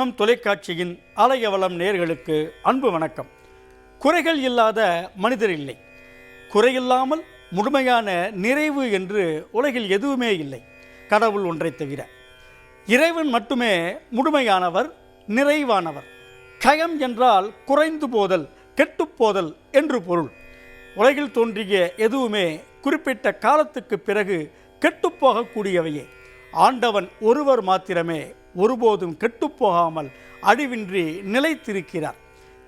கலியுகம் தொலைக்காட்சியின் ஆலயவளம் நேர்களுக்கு அன்பு வணக்கம். குறைகள் இல்லாத மனிதர் இல்லை. குறையில்லாமல் முழுமையான நிறைவு என்று உலகில் எதுவுமே இல்லை. கடவுள் ஒன்றை தவிர. இறைவன் மட்டுமே முழுமையானவர் நிறைவானவர். கயம் என்றால் குறைந்து போதல் கெட்டுப்போதல் என்று பொருள். உலகில் தோன்றிய எதுவுமே குறிப்பிட்ட காலத்துக்கு பிறகு கெட்டுப்போகக்கூடியவையே ஆண்டவன் ஒருவர் மாத்திரமே ஒருபோதும் கெட்டுப்போகாமல் அழிவின்றி நிலைத்திருக்கிறார்.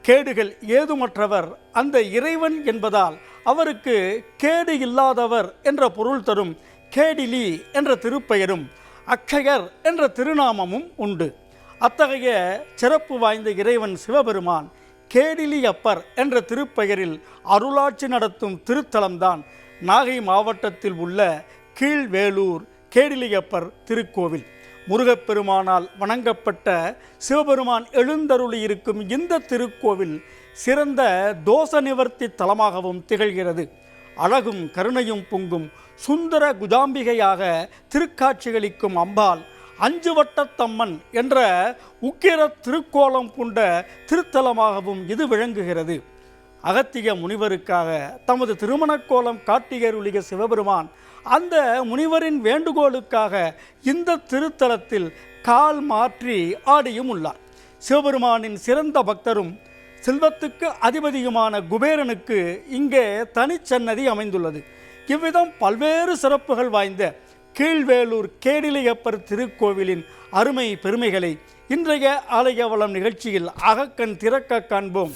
கேடுகள் ஏதுமற்றவர் அந்த இறைவன் என்பதால் அவருக்கு கேடு இல்லாதவர் என்ற பொருள் தரும் கேடிலி என்ற திருப்பெயரும் அக்ஷயர் என்ற திருநாமமும் உண்டு. அத்தகைய சிறப்பு வாய்ந்த இறைவன் சிவபெருமான் கேடிலி அப்பர் என்ற திருப்பெயரில் அருளாட்சி நடத்தும் திருத்தலம்தான். நாகை மாவட்டத்தில் உள்ள கீழ்வேலூர் கேடிலியப்பர் திருக்கோவில். முருகப்பெருமானால் வணங்கப்பட்ட சிவபெருமான் எழுந்தருளி இருக்கும் இந்த திருக்கோவில் சிறந்த தோஷ நிவர்த்தி தலமாகவும் திகழ்கிறது. அழகும் கருணையும் பொங்கும் சுந்தர குஜாம்பிகையாக திருக்காட்சிகளிக்கும் அம்பாள் அஞ்சு வட்டத்தம்மன் என்ற உக்கிர திருக்கோலம் பூண்ட திருத்தலமாகவும் இது விளங்குகிறது. அகத்திய முனிவருக்காக தமது திருமணக்கோலம் காட்டியருளிய சிவபெருமான் அந்த முனிவரின் வேண்டுகோளுக்காக இந்த திருத்தலத்தில் கால் மாற்றி ஆடியும் உள்ளார். சிவபெருமானின் சிறந்த பக்தரும் செல்வத்துக்கு அதிபதியுமான குபேரனுக்கு இங்கே தனிச்சன்னதி அமைந்துள்ளது. இவ்விதம் பல்வேறு சிறப்புகள் வாய்ந்த கீழ்வேலூர் கேடிலையப்பர் திருக்கோவிலின் அருமை பெருமைகளை இன்றைய ஆலயவளம் நிகழ்ச்சியில் அகக்கண் திறக்க காண்போம்.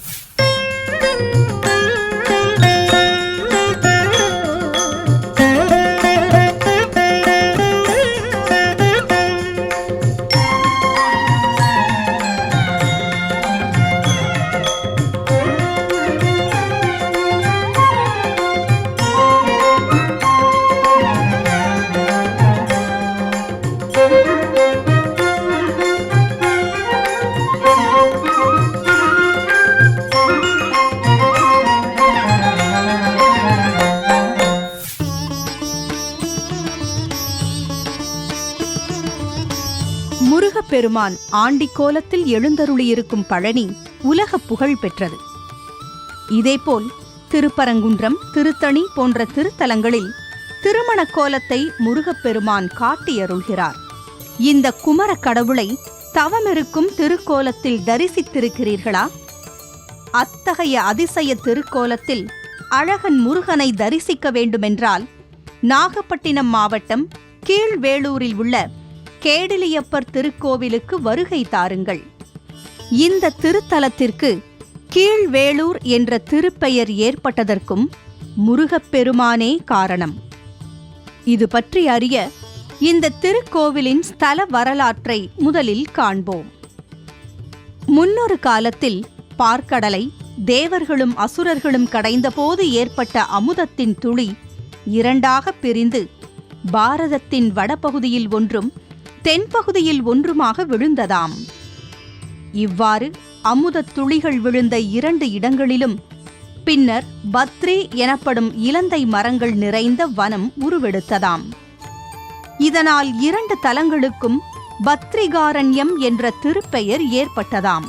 பெருமான் ஆண்டி கோலத்தில் எழுந்தருளியிருக்கும் பழனி உலக புகழ் பெற்றது. இதேபோல் திருப்பரங்குன்றம் திருத்தணி போன்ற திருத்தலங்களில் திருமணக் கோலத்தை முருகப்பெருமான் காட்டியருள்கிறார். இந்த குமர கடவுளை தவமிருக்கும் திருக்கோலத்தில் தரிசித்திருக்கிறீர்களா? அத்தகைய அதிசய திருக்கோலத்தில் அழகன் முருகனை தரிசிக்க வேண்டுமென்றால் நாகப்பட்டினம் மாவட்டம் கீழ்வேளூரில் உள்ள கேடிலியப்பர் திருக்கோவிலுக்கு வருகை தாருங்கள். இந்த திருத்தலத்திற்கு கீழ்வேளூர் என்ற திருப்பெயர் ஏற்பட்டதற்கும் முருகப்பெருமானே காரணம். இது பற்றி அறிய இந்த திருக்கோவிலின் ஸ்தல வரலாற்றை முதலில் காண்போம். முன்னொரு காலத்தில் பார்க்கடலை தேவர்களும் அசுரர்களும் கடைந்தபோது ஏற்பட்ட அமுதத்தின் துளி இரண்டாக பிரிந்து பாரதத்தின் வடபகுதியில் ஒன்றும் தென்பகுதியில் ஒன்றுமாக விழுந்ததாம். இவ்வாறு அமுதத் துளிகள் விழுந்த இரண்டு இடங்களிலும் பின்னர் பத்ரி எனப்படும் இலந்தை மரங்கள் நிறைந்த வனம் உருவெடுத்ததாம். இதனால் இரண்டு தலங்களுக்கும் பத்ரிகாரண்யம் என்ற திருப்பெயர் ஏற்பட்டதாம்.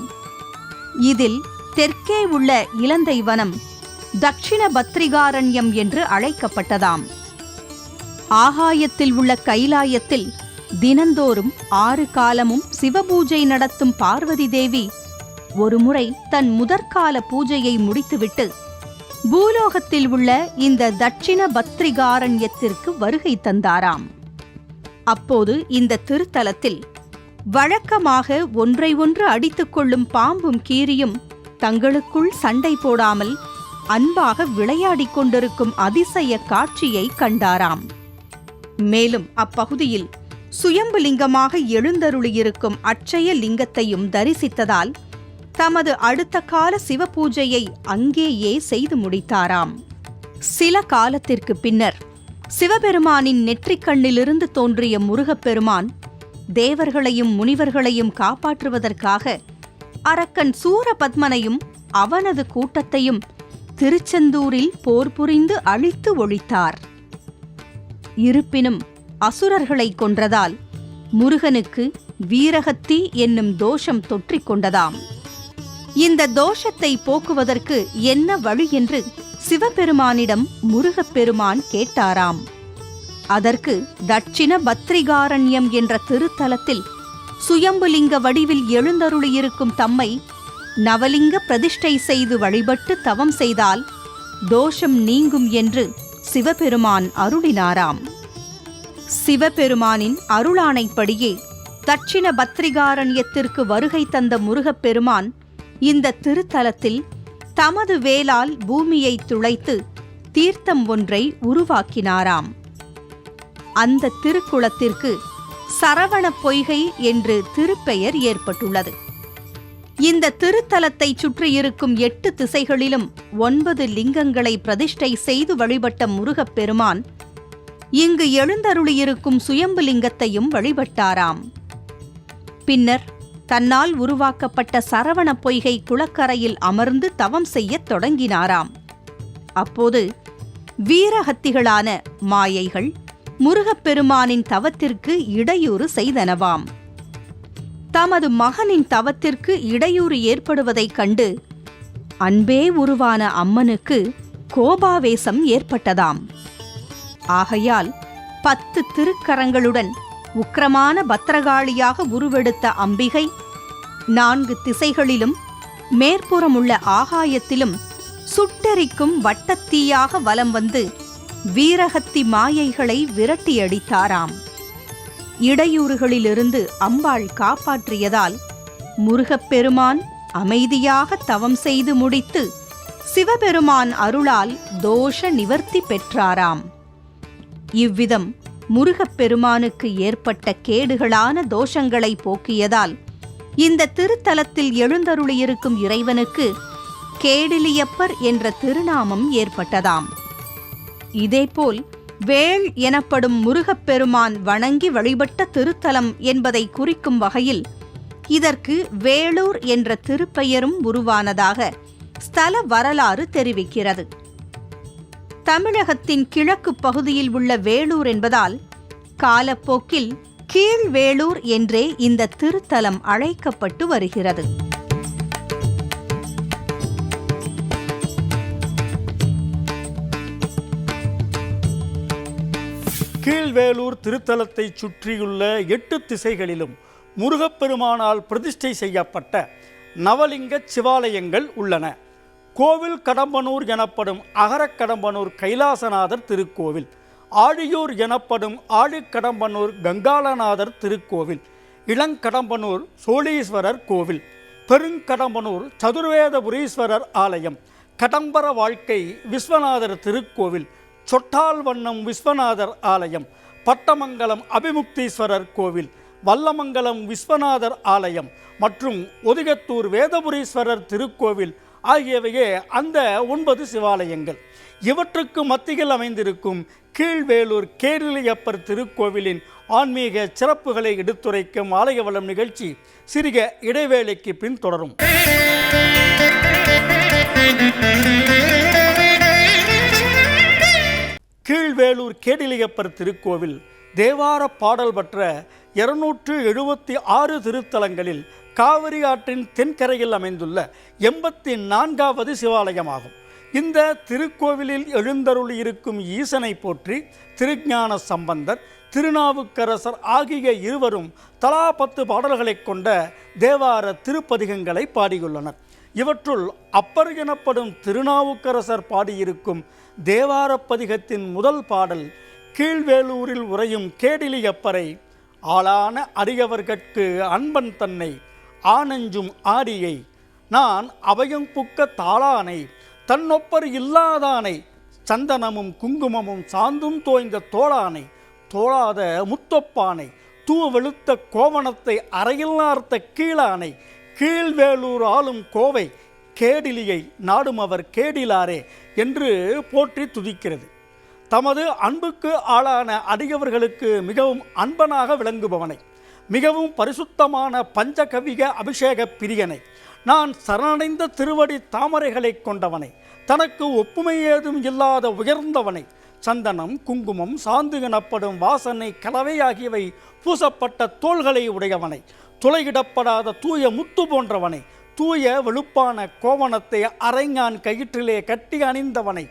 இதில் தெற்கே உள்ள இலந்தை வனம் தக்ஷிண பத்ரிகாரண்யம் என்று அழைக்கப்பட்டதாம். ஆகாயத்தில் உள்ள கைலாயத்தில் தினந்தோறும் ஆறு காலமும் சிவபூஜை நடத்தும் பார்வதி தேவி ஒருமுறை தன் முதற்கால பூஜையை முடித்துவிட்டு பூலோகத்தில் உள்ள இந்த தட்சிண பத்ரிகாரண்யத்திற்கு வருகை தந்தாராம். அப்போது இந்த திருத்தலத்தில் வழக்கமாக ஒன்றை ஒன்று அடித்துக் கொள்ளும் பாம்பும் கீரியும் தங்களுக்குள் சண்டை போடாமல் அன்பாக விளையாடிக் கொண்டிருக்கும் அதிசய காட்சியை கண்டாராம். மேலும் அப்பகுதியில் சுயம்புலிங்கமாக எழுந்தருளியிருக்கும் அட்சய லிங்கத்தையும் தரிசித்ததால் தமது அடுத்த கால சிவபூஜையை அங்கேயே செய்து முடித்தாராம். சில காலத்திற்கு பின்னர் சிவபெருமானின் நெற்றிக் கண்ணிலிருந்து தோன்றிய முருகப்பெருமான் தேவர்களையும் முனிவர்களையும் காப்பாற்றுவதற்காக அரக்கன் சூரபத்மனையும் அவனது கூட்டத்தையும் திருச்செந்தூரில் போர் புரிந்து அழித்து ஒழித்தார். இருப்பினும் அசுரர்களை கொன்றதால் முருகனுக்கு வீரகத்தி என்னும் தோஷம் தொற்றிக் கொண்டதாம். இந்த தோஷத்தை போக்குவதற்கு என்ன வழி என்று சிவபெருமானிடம் முருகப்பெருமான் கேட்டாராம். அதற்கு தட்சிண பத்ரிகாரண்யம் என்ற திருத்தலத்தில் சுயம்புலிங்க வடிவில் எழுந்தருளியிருக்கும் தம்மை நவலிங்க பிரதிஷ்டை செய்து வழிபட்டு தவம் செய்தால் தோஷம் நீங்கும் என்று சிவபெருமான் அருளினாராம். சிவபெருமானின் அருளானைப்படியே தட்சிண பத்ரிகாரண்யத்திற்கு வருகை தந்த முருகப்பெருமான் இந்த திருத்தலத்தில் தமது வேலால் பூமியை துளைத்து தீர்த்தம் ஒன்றை உருவாக்கினாராம். அந்த திருக்குளத்திற்கு சரவண பொய்கை என்று திருப்பெயர் ஏற்பட்டுள்ளது. இந்த திருத்தலத்தை சுற்றியிருக்கும் எட்டு திசைகளிலும் ஒன்பது லிங்கங்களை பிரதிஷ்டை செய்து வழிபட்ட முருகப்பெருமான் இங்கு எழுந்தருளியிருக்கும் சுயம்புலிங்கத்தையும் வழிபட்டாராம். பின்னர் தன்னால் உருவாக்கப்பட்ட சரவண பொய்கை குளக்கரையில் அமர்ந்து தவம் செய்யத் தொடங்கினாராம். அப்போது வீரஹத்திகளான மாயைகள் முருகப்பெருமானின் தவத்திற்கு இடையூறு செய்தனவாம். தமது மகனின் தவத்திற்கு இடையூறு ஏற்படுவதைக் கண்டு அன்பே உருவான அம்மனுக்கு கோபாவேசம் ஏற்பட்டதாம். ஆகையால் பத்து திருக்கரங்களுடன் உக்கிரமான பத்திரகாளியாக உருவெடுத்த அம்பிகை நான்கு திசைகளிலும் மேற்புறமுள்ள ஆகாயத்திலும் சுட்டெரிக்கும் வட்டத்தீயாக வலம் வந்து வீரகத்தி மாயைகளை விரட்டியடித்தாராம். இடையூறுகளிலிருந்து அம்பாள் காப்பாற்றியதால் முருகப்பெருமான் அமைதியாக தவம் செய்து முடித்து சிவபெருமான் அருளால் தோஷ நிவர்த்தி பெற்றாராம். இவ்விதம் முருகப்பெருமானுக்கு ஏற்பட்ட கேடுகளான தோஷங்களை போக்கியதால் இந்த திருத்தலத்தில் எழுந்தருளியிருக்கும் இறைவனுக்கு கேடிலியப்பர் என்ற திருநாமம் ஏற்பட்டதாம். இதேபோல் வேள் எனப்படும் முருகப்பெருமான் வணங்கி வழிபட்ட திருத்தலம் என்பதை குறிக்கும் வகையில் இதற்கு வேளூர் என்ற திருப்பெயரும் உருவானதாக ஸ்தல வரலாறு தெரிவிக்கிறது. தமிழகத்தின் கிழக்கு பகுதியில் உள்ள வேலூர் என்பதால் காலப்போக்கில் கீழ்வேளூர் என்றே இந்த திருத்தலம் அழைக்கப்பட்டு வருகிறது. கீழ்வேலூர் திருத்தலத்தை சுற்றியுள்ள எட்டு திசைகளிலும் முருகப்பெருமானால் பிரதிஷ்டை செய்யப்பட்ட நவலிங்க சிவாலயங்கள் உள்ளன. கோவில் கடம்பனூர் எனப்படும் அகரக்கடம்பனூர் கைலாசநாதர் திருக்கோவில் ஆழியூர் எனப்படும் ஆழிக்கடம்பனூர் கங்காளநாதர் திருக்கோவில் இளங்கடம்பனூர் சோழீஸ்வரர் கோவில் பெருங்கடம்பனூர் சதுர்வேதபுரீஸ்வரர் ஆலயம் கடம்பர வாழ்க்கை விஸ்வநாதர் திருக்கோவில் சொட்டால் வண்ணம் விஸ்வநாதர் ஆலயம் பட்டமங்கலம் அபிமுக்தீஸ்வரர் கோவில் வல்லமங்கலம் விஸ்வநாதர் ஆலயம் மற்றும் ஒதுகத்தூர் வேதபுரீஸ்வரர் திருக்கோவில் ஆகியவையே அந்த ஒன்பது சிவாலயங்கள். இவற்றுக்கு மத்தியில் அமைந்திருக்கும் கீழ்வேலூர் கேரளியப்பர் திருக்கோவிலின் ஆன்மீக சிறப்புகளை எடுத்துரைக்கும் ஆலய வளம் நிகழ்ச்சி சிறிய இடைவேளைக்கு பின் தொடரும். கீழ்வேலூர் கேடிலியப்பர் திருக்கோவில் தேவார பாடல் பெற்ற இருநூற்று எழுபத்தி ஆறு திருத்தலங்களில் காவிரி ஆற்றின் தென்கரையில் அமைந்துள்ள எண்பத்தி நான்காவது சிவாலயமாகும். இந்த திருக்கோவிலில் எழுந்தருள் இருக்கும் ஈசனை போற்றி திருஞான சம்பந்தர் திருநாவுக்கரசர் ஆகிய இருவரும் தலா பத்து பாடல்களைக் கொண்ட தேவார திருப்பதிகங்களை பாடியுள்ளனர். இவற்றுள் அப்பர் எனப்படும் திருநாவுக்கரசர் பாடியிருக்கும் தேவாரப்பதிகத்தின் முதல் பாடல் கீழ்வேலூரில் உறையும் கேடிலியப்பரை ஆளான அரியவர்கட்கு அன்பன் தன்னை ஆனஞ்சும் ஆடியை. நான் அவையும் புக்க தாளானை தன்னொப்பர் இல்லாதானை சந்தனமும் குங்குமமும் சாந்தும் தோய்ந்த தோளானை தோளாத முத்தொப்பானை தூ வெளுத்த கோவணத்தை அறையில் நார்த்த கீழானை கீழ்வேலூர் ஆளும் கோவை கேடிலியை நாடும் அவர் கேடிலாரே என்று போற்றி துதிக்கிறது. தமது அன்புக்கு ஆளான அடியவர்களுக்கு மிகவும் அன்பனாக விளங்குபவனை. மிகவும் பரிசுத்தமான பஞ்சகவிக அபிஷேக பிரியனை. நான் சரணடைந்த திருவடி தாமரைகளைக் கொண்டவனை. தனக்கு ஒப்புமை ஏதும் இல்லாத உயர்ந்தவனை. சந்தனம் குங்குமம் சாந்து எனப்படும் வாசனை கலவை ஆகியவை பூசப்பட்ட தோள்களை உடையவனை. துளையிடப்படாத தூய முத்து போன்றவனை. தூய வெளுப்பான கோவணத்தை அரைஞான் கயிற்றிலே கட்டி அணிந்தவனை.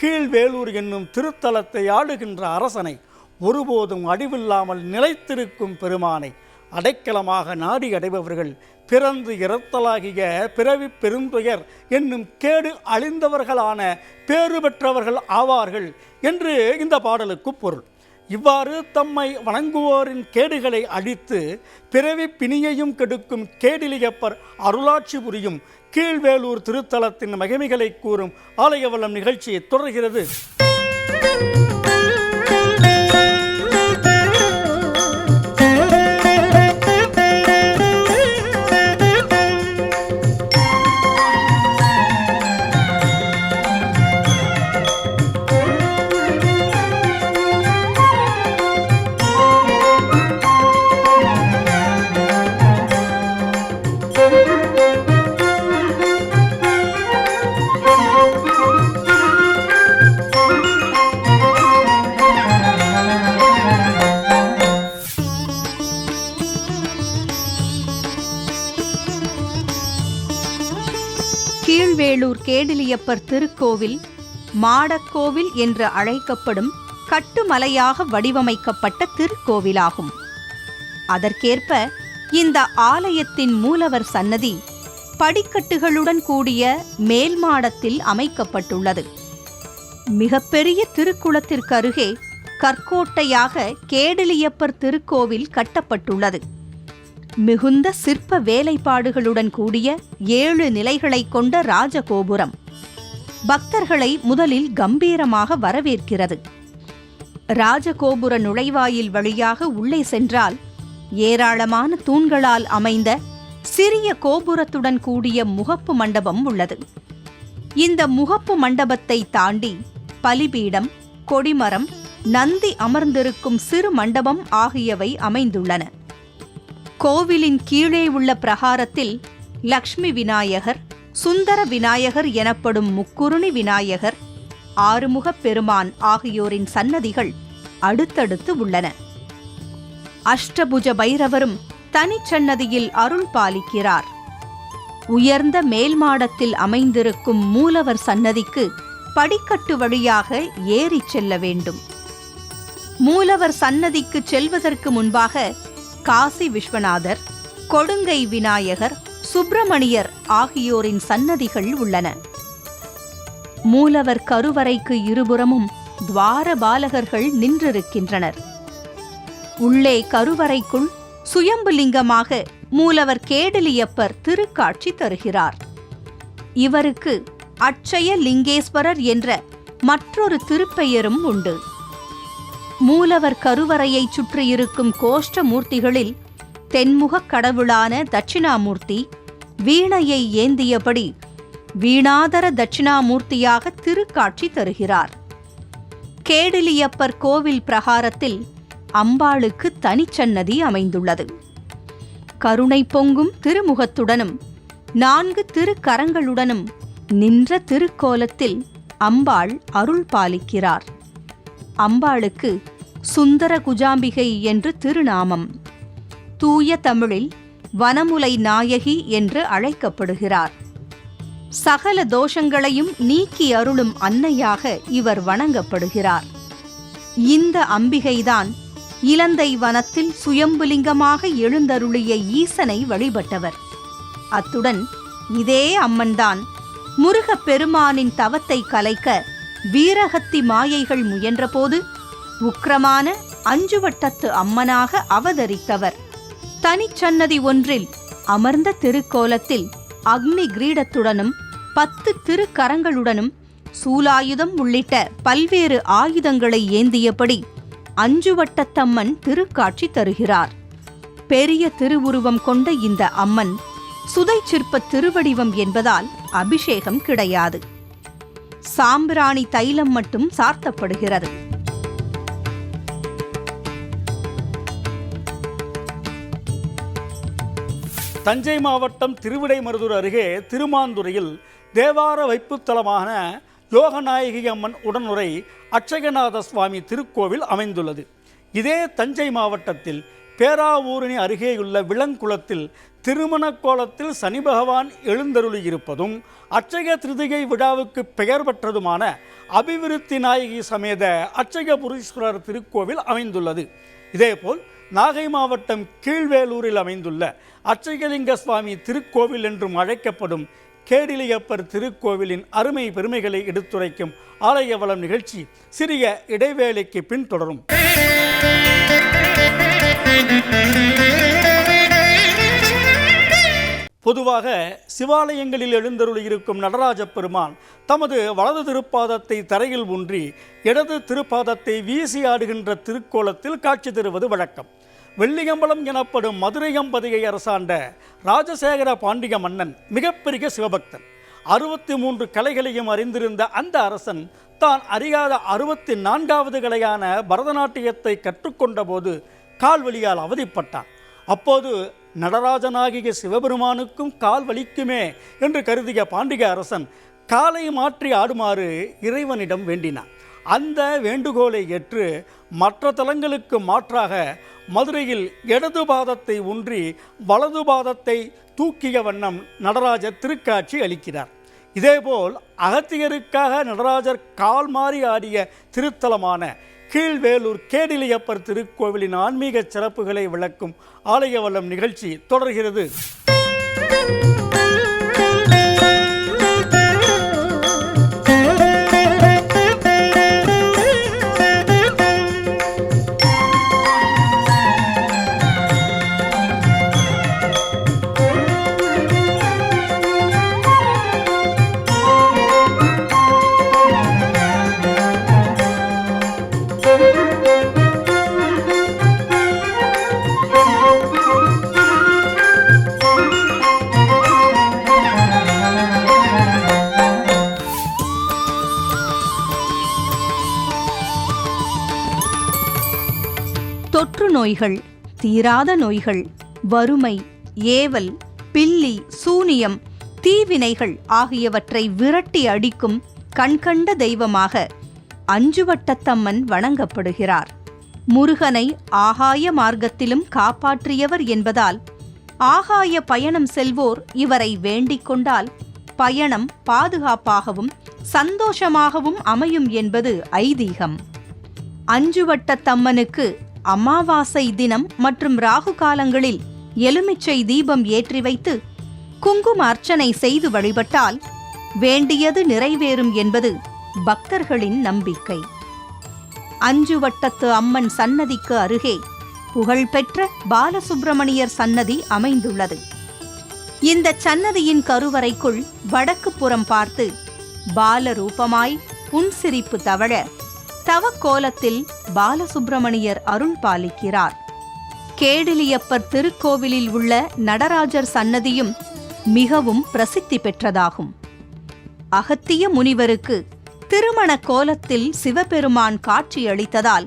கீழ்வேலூர் என்னும் திருத்தலத்தை ஆளுகின்ற அரசனை. ஒருபோதும் அடிவில்லாமல் நிலைத்திருக்கும் பெருமானை அடைக்கலமாக நாடி அடைபவர்கள் பிறந்து இறத்தலாகிய பிறவி பெருந்துயர் என்னும் கேடு அழிந்தவர்களான பேறு பெற்றவர்கள் ஆவார்கள் என்று இந்த பாடலுக்கு பொருள். இவ்வாறு தம்மை வணங்குவோரின் கேடுகளை அழித்து பிறவி பிணியையும் கெடுக்கும் கேடிலியப்பர் அருளாட்சி புரியும் கீழ்வேலூர் திருத்தலத்தின் மகிமைகளை கூறும் ஆலயவளம் நிகழ்ச்சி தொடர்கிறது. கேடிலியப்பர் திருக்கோவில் மாடக்கோவில் என்று அழைக்கப்படும் கட்டுமலையாக வடிவமைக்கப்பட்ட திருக்கோவிலாகும். அதற்கேற்ப இந்த ஆலயத்தின் மூலவர் சன்னதி படிக்கட்டுகளுடன் கூடிய மேல் மாடத்தில் அமைக்கப்பட்டுள்ளது. மிகப்பெரிய திருக்குளத்திற்கு அருகே கற்கோட்டையாக கேடலியப்பர் திருக்கோவில் கட்டப்பட்டுள்ளது. மிகுந்த சிற்ப வேலைப்பாடுகளுடன் கூடிய ஏழு நிலைகளைக் கொண்ட ராஜகோபுரம். பக்தர்களை முதலில் கம்பீரமாக வரவேற்கிறது. ராஜகோபுர நுழைவாயில் வழியாக உள்ளே சென்றால் ஏராளமான தூண்களால் அமைந்த சிறிய கோபுரத்துடன் கூடிய முகப்பு மண்டபம் உள்ளது. இந்த முகப்பு மண்டபத்தை தாண்டி பலிபீடம் கொடிமரம் நந்தி அமர்ந்திருக்கும் சிறு மண்டபம் ஆகியவை அமைந்துள்ளன. கோவிலின் கீழே உள்ள பிரகாரத்தில் லக்ஷ்மி விநாயகர் சுந்தர விநாயகர் எனப்படும் முக்குருணி விநாயகர் ஆறுமுகப் பெருமான் ஆகியோரின் சன்னதிகள் அடுத்தடுத்து உள்ளன. அஷ்டபுஜ பைரவரும் தனிச்சன்னதியில் அருள் பாலிக்கிறார். உயர்ந்த மேல்மாடத்தில் அமைந்திருக்கும் மூலவர் சன்னதிக்கு படிக்கட்டு வழியாக ஏறிச் செல்ல வேண்டும். மூலவர் சன்னதிக்கு செல்வதற்கு முன்பாக காசி விஸ்வநாதர் கொடுங்கை விநாயகர் சுப்பிரமணியர் ஆகியோரின் சன்னதிகள் உள்ளன. மூலவர் கருவறைக்கு இருபுறமும் துவார பாலகர்கள் நின்றிருக்கின்றனர். உள்ளே கருவறைக்குள் சுயம்புலிங்கமாக மூலவர் கேடலியப்பர் திருக்காட்சி தருகிறார். இவருக்கு அட்சய லிங்கேஸ்வரர் என்ற மற்றொரு திருப்பெயரும் உண்டு. மூலவர் கருவறையைச் சுற்றியிருக்கும் கோஷ்ட மூர்த்திகளில் தென்முகக் கடவுளான தட்சிணாமூர்த்தி வீணையை ஏந்தியபடி வீணாதர தட்சிணாமூர்த்தியாக திருக்காட்சி தருகிறார். கேடிலியப்பர் கோவில் பிரகாரத்தில் அம்பாளுக்கு தனிச்சன்னதி அமைந்துள்ளது. கருணை பொங்கும் திருமுகத்துடனும் நான்கு திருக்கரங்களுடனும் நின்ற திருக்கோலத்தில் அம்பாள் அருள் பாலிக்கிறார். அம்பாளுக்கு சுந்தர குஜாம்பிகை என்று திருநாமம். தூய தமிழில் வனமுலை நாயகி என்று அழைக்கப்படுகிறார். சகல தோஷங்களையும் நீக்கி அருளும் அன்னையாக இவர் வணங்கப்படுகிறார். இந்த அம்பிகைதான் இலந்தை வனத்தில் சுயம்புலிங்கமாக எழுந்தருளிய ஈசனை வழிபட்டவர். அத்துடன் இதே அம்மன்தான் முருகப் பெருமானின் தவத்தை கலைக்க வீரகத்தி மாயைகள் முயன்றபோது உக்கிரமான அஞ்சுவட்டத்து அம்மனாக அவதரித்தவர். தனிச்சன்னதி ஒன்றில் அமர்ந்த திருக்கோலத்தில் அக்னி கிரீடத்துடனும் பத்து திருக்கரங்களுடனும் சூலாயுதம் உள்ளிட்ட பல்வேறு ஆயுதங்களை ஏந்தியபடி அஞ்சுவட்டத்தம்மன் திருக்காட்சி தருகிறார். பெரிய திருவுருவம் கொண்ட இந்த அம்மன் சுதை சிற்ப திருவடிவம் என்பதால் அபிஷேகம் கிடையாது. சாம்பிராணி தைலம் மட்டும் சார்த்தப்படுகிறது. தஞ்சை மாவட்டம் திருவிடைமருதூர் அருகே திருமாந்துறையில் தேவார வைப்புத்தலமான யோகநாயகி அம்மன் உடனுரை அட்சயநாத சுவாமி திருக்கோவில் அமைந்துள்ளது. இதே தஞ்சை மாவட்டத்தில் பேராவூரணி அருகேயுள்ள விளங்குளத்தில் திருமண கோலத்தில் சனி பகவான் எழுந்தருளி இருப்பதும் திருதிகை விழாவுக்கு பெயர் பெற்றதுமான அபிவிருத்தி நாயகி சமேத அட்சயபுரீஸ்வரர் திருக்கோவில் அமைந்துள்ளது. இதேபோல் நாகை மாவட்டம் கீழ்வேலூரில் அமைந்துள்ள அச்சகலிங்க சுவாமி திருக்கோவில் என்றும் அழைக்கப்படும் கேடிலியப்பர் திருக்கோவிலின் அருமை பெருமைகளை எடுத்துரைக்கும் ஆலய வளம் நிகழ்ச்சி சிறிய இடைவேளைக்கு பின் தொடரும் பொதுவாக சிவாலயங்களில் எழுந்தருளி இருக்கும் நடராஜ பெருமான் தமது வலது திருப்பாதத்தை தரையில் ஊன்றி இடது திருப்பாதத்தை வீசி ஆடுகின்ற திருக்கோலத்தில் காட்சி தருவது வழக்கம். வெள்ளியம்பலம் எனப்படும் மதுரையம்பதியை அரசாண்ட ராஜசேகர பாண்டிய மன்னன் மிகப்பெரிய சிவபக்தன். அறுபத்தி மூன்று கலைகளையும் அறிந்திருந்த அந்த அரசன் தான் அறியாத அறுபத்தி நான்காவது கலையான பரதநாட்டியத்தை கற்றுக்கொண்ட போது கால்வலியால் அவதிப்பட்டான். அப்போது நடராஜனாகிய சிவபெருமானுக்கும் கால் வலிக்குமே என்று கருதிய பாண்டிக அரசன் காலை மாற்றி ஆடுமாறு இறைவனிடம் வேண்டினான். அந்த வேண்டுகோளை ஏற்று மற்ற தலங்களுக்கு மாற்றாக மதுரையில் இடது பாதத்தை ஊன்றி வலது பாதத்தை தூக்கிய வண்ணம் நடராஜர் திருக்காட்சி அளிக்கிறார். இதேபோல் அகத்தியருக்காக நடராஜர் கால் மாறி ஆடிய திருத்தலமான கீழ்வேலூர் கேடிலியப்பர் திருக்கோவிலின் ஆன்மீக சிறப்புகளை விளக்கும் ஆலய வல்லம் நிகழ்ச்சி தொடர்கிறது. தொற்று நோய்கள் தீராத நோய்கள் வறுமை ஏவல் பில்லி சூனியம் தீவினைகள் ஆகியவற்றை விரட்டி அடிக்கும் கண்கண்ட தெய்வமாக அஞ்சுவட்டத்தம்மன் வணங்கப்படுகிறார். முருகனை ஆகாய மார்க்கத்திலும் காப்பாற்றியவர் என்பதால் ஆகாய பயணம் செல்வோர் இவரை வேண்டிக் கொண்டால் பயணம் பாதுகாப்பாகவும் சந்தோஷமாகவும் அமையும் என்பது ஐதீகம். அஞ்சுவட்டத்தம்மனுக்கு அமாவாசை தினம் மற்றும் ராகு காலங்களில் எலுமிச்சை தீபம் ஏற்றி வைத்து குங்கும அர்ச்சனை செய்து வழிபட்டால் வேண்டியது நிறைவேறும் என்பது பக்தர்களின் நம்பிக்கை. அஞ்சுவட்டத்து அம்மன் சன்னதிக்கு அருகே புகழ்பெற்ற பாலசுப்பிரமணியர் சன்னதி அமைந்துள்ளது. இந்த சன்னதியின் கருவறைக்குள் வடக்கு புறம் பார்த்து பாலரூபமாய் புன்சிரிப்பு தவழ தவக்கோலத்தில் பாலசுப்பிரமணியர் அருள் பாலிக்கிறார். கேடிலியப்பர் திருக்கோவிலில் உள்ள நடராஜர் சன்னதியும் மிகவும் பிரசித்தி பெற்றதாகும். அகத்திய முனிவருக்கு திருமண கோலத்தில் சிவபெருமான் காட்சியளித்ததால்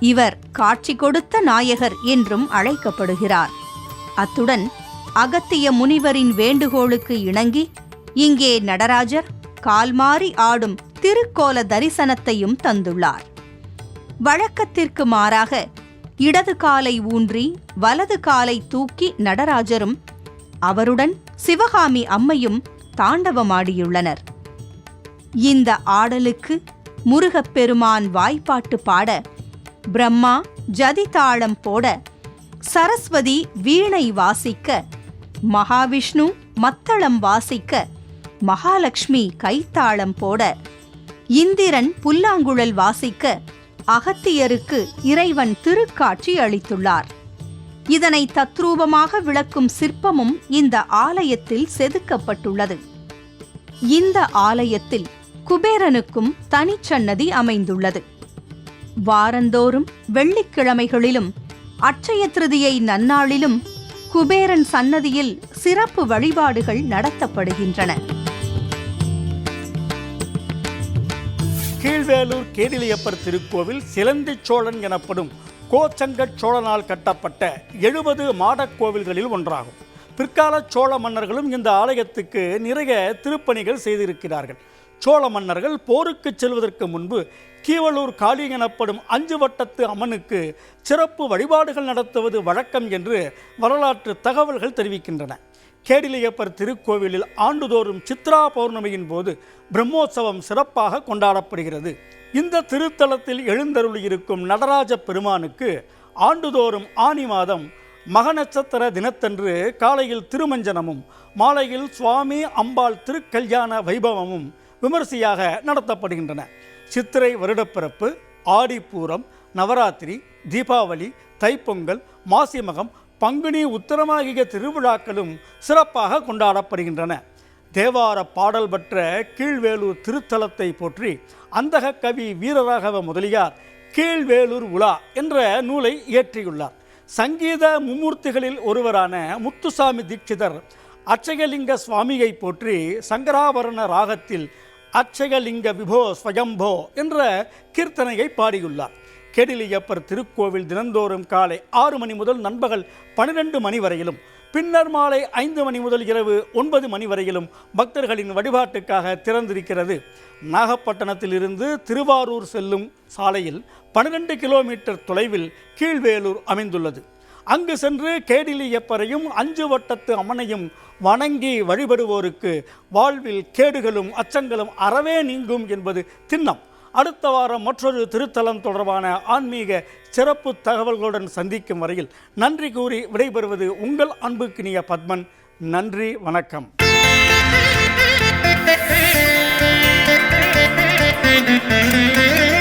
இவர் காட்சி கொடுத்த நாயகர் என்றும் அழைக்கப்படுகிறார். அத்துடன் அகத்திய முனிவரின் வேண்டுகோளுக்கு இணங்கி இங்கே நடராஜர் கால்மாறி ஆடும் திருக்கோல தரிசனத்தையும் தந்துள்ளார். வழக்கத்திற்கு மாறாக இடது காலை ஊன்றி வலது காலை தூக்கி நடராஜரும் அவருடன் சிவகாமி அம்மையும் தாண்டவமாடியுள்ளனர். இந்த ஆடலுக்கு முருகப்பெருமான் வாய்ப்பாட்டு பாட பிரம்மா ஜதிதாளம் போட சரஸ்வதி வீணை வாசிக்க மகாவிஷ்ணு மத்தளம் வாசிக்க மகாலட்சுமி கைத்தாளம் போட இந்திரன் புல்லாங்குழல் வாசிக்க அகத்தியருக்கு இறைவன் திருக்காட்சி அளித்துள்ளார். இதனை தத்ரூபமாக விளக்கும் சிற்பமும் இந்த ஆலயத்தில் செதுக்கப்பட்டுள்ளது. இந்த ஆலயத்தில் குபேரனுக்கும் தனிச்சன்னதி அமைந்துள்ளது. வாரந்தோறும் வெள்ளிக்கிழமைகளிலும் அட்சய திருதியை நன்னாளிலும் குபேரன் சன்னதியில் சிறப்பு வழிபாடுகள் நடத்தப்படுகின்றன. கீழ்வேலூர் கேடிலியப்பர் திருக்கோவில் சிலந்தி சோழன் எனப்படும் கோச்சங்கட் சோழனால் கட்டப்பட்ட எழுபது மாடக்கோவில்களில் ஒன்றாகும். பிற்கால சோழ மன்னர்களும் இந்த ஆலயத்துக்கு நிறைய திருப்பணிகள் செய்திருக்கிறார்கள். சோழ மன்னர்கள் போருக்கு செல்வதற்கு முன்பு கீவலூர் காளி எனப்படும் அஞ்சு வட்டத்து அம்மனுக்கு சிறப்பு வழிபாடுகள் நடத்துவது வழக்கம் என்று வரலாற்று தகவல்கள் தெரிவிக்கின்றன. கேடிலியப்பர் திருக்கோவிலில் ஆண்டுதோறும் சித்ரா பௌர்ணமியின் போது பிரம்மோற்சவம் சிறப்பாக கொண்டாடப்படுகிறது. இந்த திருத்தலத்தில் எழுந்தருளியிருக்கும் நடராஜ பெருமானுக்கு ஆண்டுதோறும் ஆனி மாதம் மக நட்சத்திர தினத்தன்று காலையில் திருமஞ்சனமும் மாலையில் சுவாமி அம்பாள் திருக்கல்யாண வைபவமும் விமரிசையாக நடத்தப்படுகின்றன. சித்திரை வருடப்பிறப்பு ஆடிப்பூரம் நவராத்திரி தீபாவளி தைப்பொங்கல் மாசிமகம் பங்குனி உத்தரமாகிய திருவிழாக்களும் சிறப்பாக கொண்டாடப்படுகின்றன. தேவார பாடல் பெற்ற கீழ்வேலூர் திருத்தலத்தை போற்றி அந்தக கவி வீரராகவ முதலியார் கீழ்வேலூர் உலா என்ற நூலை இயற்றியுள்ளார். சங்கீத மும்மூர்த்திகளில் ஒருவரான முத்துசாமி தீட்சிதர் அச்சயலிங்க சுவாமியை போற்றி சங்கராபரண ராகத்தில் அச்சயலிங்க விபோ ஸ்வயம்போ என்ற கீர்த்தனையை பாடியுள்ளார். கேடிலியப்பர் திருக்கோவில் தினந்தோறும் காலை ஆறு மணி முதல் நண்பகல் பன்னிரண்டு மணி வரையிலும் பின்னர் மாலை ஐந்து மணி முதல் இரவு ஒன்பது மணி வரையிலும் பக்தர்களின் வழிபாட்டுக்காக திறந்திருக்கிறது. நாகப்பட்டினத்திலிருந்து திருவாரூர் செல்லும் சாலையில் பன்னிரெண்டு கிலோமீட்டர் தொலைவில் கீழ்வேலூர் அமைந்துள்ளது. அங்கு சென்று கேடிலியப்பரையும் அஞ்சு வட்டத்து அம்மனையும் வணங்கி வழிபடுவோருக்கு வாழ்வில் கேடுகளும் அச்சங்களும் அறவே நீங்கும் என்பது திண்ணம். அடுத்த வாரம் மற்றொரு திருத்தலம் தொடர்பான ஆன்மீக சிறப்பு தகவல்களுடன் சந்திக்கும் வரையில் நன்றி கூறி விடைபெறுவது உங்கள் அன்புக்கினிய பத்மன் நன்றி வணக்கம் Thank you.